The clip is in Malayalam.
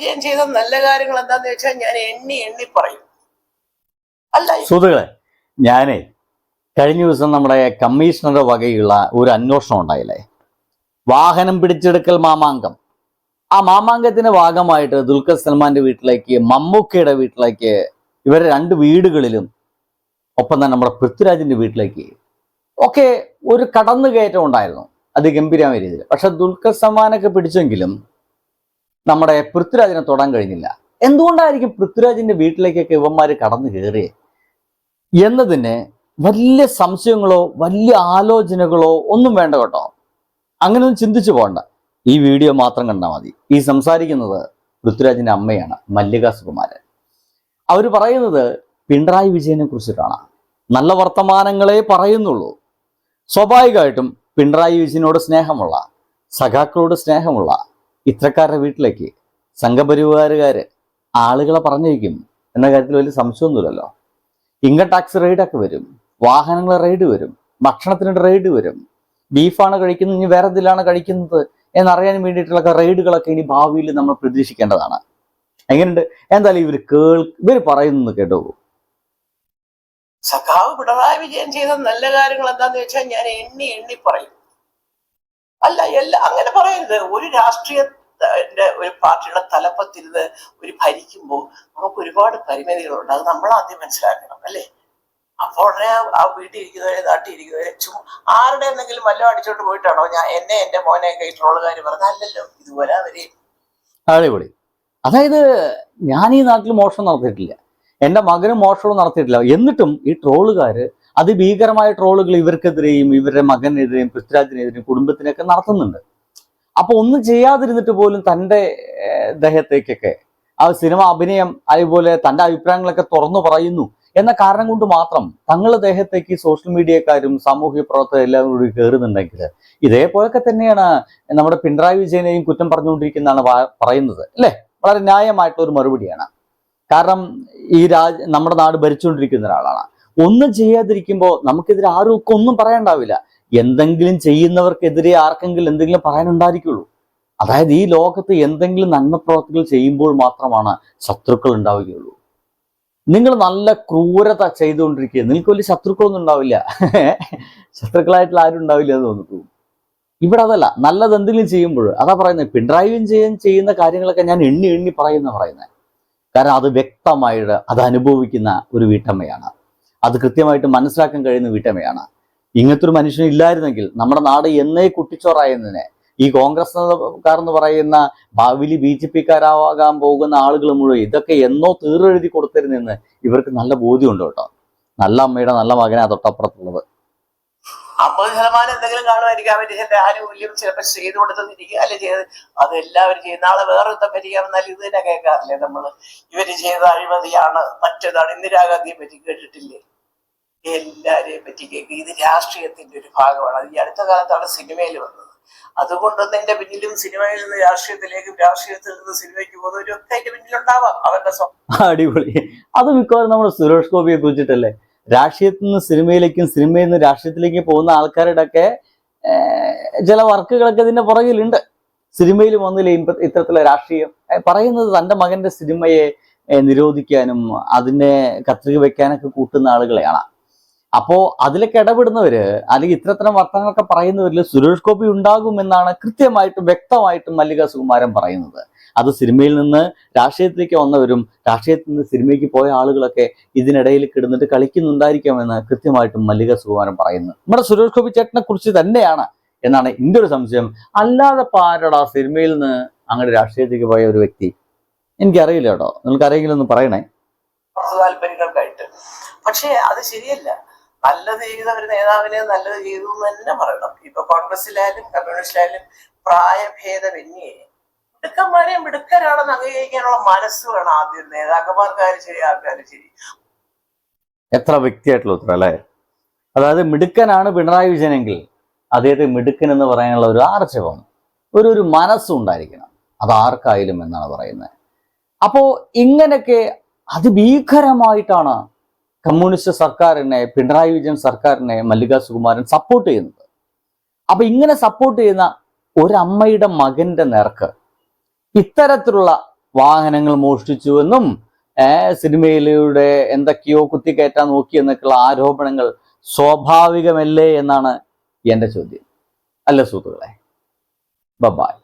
വിജയൻ ചെയ്ത നല്ല കാര്യങ്ങൾ എന്താന്ന് വെച്ചാൽ ഞാൻ എണ്ണി എണ്ണി പറയും. അല്ല സുഹൃത്തുക്കളെ ഞാനേ കഴിഞ്ഞ ദിവസം നമ്മുടെ കമ്മീഷണറുടെ വകയുള്ള ഒരു അന്വേഷണം ഉണ്ടായില്ലേ? വാഹനം പിടിച്ചെടുക്കൽ മാമാങ്കം. ആ മാമാങ്കത്തിന്റെ ഭാഗമായിട്ട് ദുൽഖർ സൽമാന്റെ വീട്ടിലേക്ക് മമ്മൂക്കയുടെ വീട്ടിലേക്ക് ഇവരെ രണ്ട് വീടുകളിലും ഒപ്പം തന്നെ നമ്മുടെ പൃഥ്വിരാജിന്റെ വീട്ടിലേക്ക് ഒക്കെ ഒരു കടന്നുകയറ്റം ഉണ്ടായിരുന്നു. അതിഗംഭീരമായ രീതിയിൽ. പക്ഷെ ദുൽഖർ സൽമാനൊക്കെ പിടിച്ചെങ്കിലും നമ്മുടെ പൃഥ്വിരാജിനെ തൊടാൻ കഴിഞ്ഞില്ല. എന്തുകൊണ്ടായിരിക്കും പൃഥ്വിരാജിന്റെ വീട്ടിലേക്കൊക്കെ ഇവന്മാർ കടന്നു കയറി എന്നതിന് വലിയ സംശയങ്ങളോ വലിയ ആലോചനകളോ ഒന്നും വേണ്ട കേട്ടോ. അങ്ങനെ ഒന്നും ചിന്തിച്ചു പോകണ്ട. ഈ വീഡിയോ മാത്രം കണ്ടാൽ മതി. ഈ സംസാരിക്കുന്നത് പൃഥ്വിരാജിന്റെ അമ്മയാണ് മല്ലിക സുകുമാരൻ. അവർ പറയുന്നത് പിണറായി വിജയനെ കുറിച്ചിട്ടാണ് നല്ല വർത്തമാനങ്ങളെ പറയുന്നുള്ളൂ. സ്വാഭാവികമായിട്ടും പിണറായി വിജയനോട് സ്നേഹമുള്ള സഖാക്കളോട് സ്നേഹമുള്ള ഇത്തരക്കാരുടെ വീട്ടിലേക്ക് സംഘപരിവാരുകാർ ആളുകളെ പറഞ്ഞിരിക്കും എന്ന കാര്യത്തിൽ വലിയ സംശയമൊന്നുമില്ലല്ലോ. ഇൻകം ടാക്സ് റെയ്ഡൊക്കെ വരും വാഹനങ്ങളെ റെയ്ഡ് വരും ഭക്ഷണത്തിന് റെയ്ഡ് വരും ബീഫാണ് കഴിക്കുന്നത് ഇനി വേറെ എന്തിലാണ് കഴിക്കുന്നത് എന്നറിയാൻ വേണ്ടിയിട്ടുള്ള റെയ്ഡുകളൊക്കെ ഇനി ഭാവിയിൽ നമ്മൾ പ്രതീക്ഷിക്കേണ്ടതാണ്. എങ്ങനെയുണ്ട്? എന്തായാലും ഇവർ കേൾ ഇവർ പറയുന്നത് കേട്ടോ. സഖാവ് പിണറായി വിജയൻ ചെയ്ത നല്ല കാര്യങ്ങൾ എന്താന്ന് വെച്ചാൽ ഞാൻ എണ്ണി എണ്ണി പറയും. അല്ല എല്ലാ അങ്ങനെ പറയരുത്. ഒരു രാഷ്ട്രീയ ഒരു പാർട്ടിയുടെ തലപ്പത്തിരുന്ന് ഒരു ഭരിക്കുമ്പോൾ നമുക്ക് ഒരുപാട് പരിമിതികളുണ്ട്. അത് നമ്മൾ ആദ്യം മനസ്സിലാക്കണം അല്ലേ? അപ്പോൾ ഉടനെ ആ- വീട്ടിൽ ഇരിക്കുന്നവരെ നാട്ടിൽ ഇരിക്കുന്നവരെ ചുമ്മാ ആരുടെ എന്തെങ്കിലും വല്ലതും അടിച്ചോണ്ട് പോയിട്ടാണോ ഞാൻ എന്നെ എന്റെ മോനെ ട്രോളുകാർ പറഞ്ഞല്ലോ ഇതുപോലെ അവരെയും അടിപൊളി. അതായത് ഞാൻ ഈ നാട്ടിൽ മോഷണം നടത്തിയിട്ടില്ല. എന്റെ മകനും മോഷണം നടത്തിയിട്ടില്ല. എന്നിട്ടും ഈ ട്രോളുകാര് അതിഭീകരമായ ട്രോളുകൾ ഇവർക്കെതിരെയും ഇവരുടെ മകനെതിരെയും പൃഥ്വിരാജിനെതിരെയും കുടുംബത്തിനെയൊക്കെ നടത്തുന്നുണ്ട്. അപ്പൊ ഒന്നും ചെയ്യാതിരുന്നിട്ട് പോലും തന്റെ ദേഹത്തേക്കൊക്കെ ആ സിനിമ അഭിനയം അതുപോലെ തന്റെ അഭിപ്രായങ്ങളൊക്കെ തുറന്നു പറയുന്നു എന്ന കാരണം കൊണ്ട് മാത്രം തങ്ങളുടെ ദേഹത്തേക്ക് സോഷ്യൽ മീഡിയക്കാരും സാമൂഹ്യ പ്രവർത്തകരും എല്ലാവരും കൂടി കയറുന്നുണ്ടെങ്കിൽ ഇതേപോലൊക്കെ തന്നെയാണ് നമ്മുടെ പിണറായി വിജയനെയും കുറ്റം പറഞ്ഞുകൊണ്ടിരിക്കുന്നതാണ് പറയുന്നത് അല്ലേ? വളരെ ന്യായമായിട്ടുള്ള ഒരു മറുപടിയാണ്. കാരണം ഈ രാജ നമ്മുടെ നാട് ഭരിച്ചുകൊണ്ടിരിക്കുന്ന ഒരാളാണ്. ഒന്നും ചെയ്യാതിരിക്കുമ്പോൾ നമുക്കെതിരെ ആരും ഒക്കെ ഒന്നും പറയാനുണ്ടാവില്ല എന്തെങ്കിലും ചെയ്യുന്നവർക്കെതിരെ ആർക്കെങ്കിലും എന്തെങ്കിലും പറയാനുണ്ടായിരിക്കുള്ളൂ. അതായത് ഈ ലോകത്ത് എന്തെങ്കിലും നന്മ പ്രവർത്തികൾ ചെയ്യുമ്പോൾ മാത്രമാണ് ശത്രുക്കൾ ഉണ്ടാവുകയുള്ളൂ. നിങ്ങൾ നല്ല ക്രൂരത ചെയ്തുകൊണ്ടിരിക്കുക. നിങ്ങൾക്ക് വലിയ ശത്രുക്കളൊന്നും ഉണ്ടാവില്ല. ശത്രുക്കളായിട്ടുള്ള ആരും ഉണ്ടാവില്ല എന്ന് തോന്നുന്നു. ഇവിടെ അതല്ല നല്ലത് എന്തെങ്കിലും ചെയ്യുമ്പോൾ. അതാ പറയുന്നത് പിണറായി വിജയൻ ചെയ്യുന്ന കാര്യങ്ങളൊക്കെ ഞാൻ എണ്ണി എണ്ണി പറയുന്ന. പറയുന്നത് കാരണം അത് വ്യക്തമായിട്ട് അത് അനുഭവിക്കുന്ന ഒരു വീട്ടമ്മയാണ്. അത് കൃത്യമായിട്ട് മനസ്സിലാക്കാൻ കഴിയുന്ന വീട്ടമ്മയാണ്. ഇങ്ങനത്തെ ഒരു മനുഷ്യൻ ഇല്ലായിരുന്നെങ്കിൽ നമ്മുടെ നാട് എന്നേ കുട്ടിച്ചോറായിരുന്നതിനെ ഈ കോൺഗ്രസ് കാരെന്ന് പറയുന്ന ഭാവിയിൽ ബി ജെ പിക്കാരാകാൻ പോകുന്ന ആളുകൾ മുഴുവൻ ഇതൊക്കെ എന്നോ തീറെഴുതി കൊടുത്തിരുന്നെന്ന് ഇവർക്ക് നല്ല ബോധ്യമുണ്ട് കേട്ടോ. നല്ല അമ്മയുടെ നല്ല മകനാ തൊട്ടപ്പുറത്തുള്ളത്. അമ്പത് ശതമാനം എന്തെങ്കിലും കാണുമായിരിക്കും അവർ ചില ആനുകൂല്യം ചിലപ്പോൾ ചെയ്തു കൊടുത്തതിരിക്കുക അല്ലെ ചെയ്ത് അത് എല്ലാവരും ചെയ്യും നാളെ വേറെ ഭരിക്കാൻ എന്നാൽ ഇത് തന്നെ കേൾക്കാറില്ലേ നമ്മൾ? ഇവർ ചെയ്ത അഴിമതിയാണ് മറ്റേതാണ് ഇന്ദിരാഗാന്ധിയെ പറ്റി കേട്ടിട്ടില്ലേ? എല്ലാരെയും പറ്റി കേൾക്കുക ഇത് രാഷ്ട്രീയത്തിന്റെ ഒരു ഭാഗമാണ്. അത് ഈ അടുത്ത കാലത്താണ് സിനിമയിൽ വന്നത്. അതുകൊണ്ടൊന്നും എന്റെ പിന്നിലും സിനിമയിൽ നിന്ന് രാഷ്ട്രീയത്തിലേക്കും രാഷ്ട്രീയത്തിൽ നിന്ന് സിനിമയ്ക്ക് പോകുന്നവരും ഒക്കെ അതിന്റെ പിന്നിലുണ്ടാവാം. അവരുടെ അടിപൊളി. അത് മിക്കവാറും നമ്മുടെ സുരേഷ് ഗോപിയെ കുറിച്ചിട്ടല്ലേ? രാഷ്ട്രീയത്തിൽ നിന്ന് സിനിമയിലേക്കും സിനിമയിൽ നിന്ന് രാഷ്ട്രീയത്തിലേക്ക് പോകുന്ന ആൾക്കാരുടെ ഒക്കെ ചില വർക്കുകളൊക്കെ ഇതിന്റെ പുറകിലുണ്ട്. സിനിമയിൽ വന്നില്ലേ ഇത്തരത്തിലുള്ള രാഷ്ട്രീയം? പറയുന്നത് തന്റെ മകന്റെ സിനിമയെ നിരോധിക്കാനും അതിനെ കത്രിക വെക്കാനൊക്കെ കൂട്ടുന്ന ആളുകളെയാണ്. അപ്പോ അതിലൊക്കെ ഇടപെടുന്നവര് അല്ലെങ്കിൽ ഇത്തരത്തരം വർത്തങ്ങളൊക്കെ പറയുന്നവരിൽ സുരേഷ് ഗോപി ഉണ്ടാകുമെന്നാണ് കൃത്യമായിട്ടും വ്യക്തമായിട്ടും മല്ലിക സുകുമാരൻ പറയുന്നത്. അത് സിനിമയിൽ നിന്ന് രാഷ്ട്രീയത്തിലേക്ക് വന്നവരും രാഷ്ട്രീയത്തിൽ നിന്ന് സിനിമയ്ക്ക് പോയ ആളുകളൊക്കെ ഇതിനിടയിൽ കിടന്നിട്ട് കളിക്കുന്നുണ്ടായിരിക്കാമെന്ന് കൃത്യമായിട്ടും മല്ലിക സുകുമാരൻ പറയുന്നു. നമ്മുടെ സുരേഷ് ഗോപി ചേട്ടനെ കുറിച്ച് തന്നെയാണ് എന്നാണ് എന്റെ ഒരു സംശയം. അല്ലാതെ പാരടാ സിനിമയിൽ നിന്ന് അങ്ങനെ രാഷ്ട്രീയത്തിലേക്ക് പോയ ഒരു വ്യക്തി? എനിക്കറിയില്ല കേട്ടോ. നിങ്ങൾക്ക് അറിയെങ്കിലും ഒന്ന് പറയണേ. താല്പര്യങ്ങൾക്കായിട്ട്. പക്ഷേ അത് ശരിയല്ല. നല്ലത് ചെയ്ത ഒരു നേതാവിനെ നല്ലത് ചെയ്തു എന്ന് തന്നെ പറയണം. ഇപ്പൊ കോൺഗ്രസിലായാലും കമ്മ്യൂണിസ്റ്റിലായാലും പ്രായഭേദമന്യേ മിടുക്കന്മാരെ മിടുക്കരാണെന്ന് അംഗീകരിക്കാനുള്ള മനസ്സ് വേണം ആദ്യം. നേതാക്കന്മാർക്കാരും ശരി ആൾക്കാരും ശരി. എത്ര വ്യക്തിയായിട്ടുള്ള ഉത്തരം അല്ലേ? അതായത് മിടുക്കനാണ് പിണറായി വിജയനെങ്കിൽ അദ്ദേഹത്തെ മിടുക്കൻ എന്ന് പറയാനുള്ള ഒരു ആർജവം ഒരു ഒരു മനസ്സും ഉണ്ടായിരിക്കണം. അത് ആർക്കായാലും എന്നാണ് പറയുന്നത്. അപ്പോ ഇങ്ങനെയൊക്കെ അതിഭീകരമായിട്ടാണ് കമ്മ്യൂണിസ്റ്റ് സർക്കാരിനെ പിണറായി വിജയൻ സർക്കാരിനെ മല്ലിക സുകുമാരൻ സപ്പോർട്ട് ചെയ്യുന്നത്. അപ്പൊ ഇങ്ങനെ സപ്പോർട്ട് ചെയ്യുന്ന ഒരമ്മയുടെ മകന്റെ നേർക്ക് ഇത്തരത്തിലുള്ള വാഹനങ്ങൾ മോഷ്ടിച്ചുവെന്നും എന്നും സിനിമയിലൂടെ എന്തൊക്കെയോ കുത്തിക്കയറ്റാൻ നോക്കി എന്നൊക്കെയുള്ള ആരോപണങ്ങൾ സ്വാഭാവികമല്ലേ എന്നാണ് എന്റെ ചോദ്യം. അല്ല സുഹൃത്തുക്കളെ ബബായ്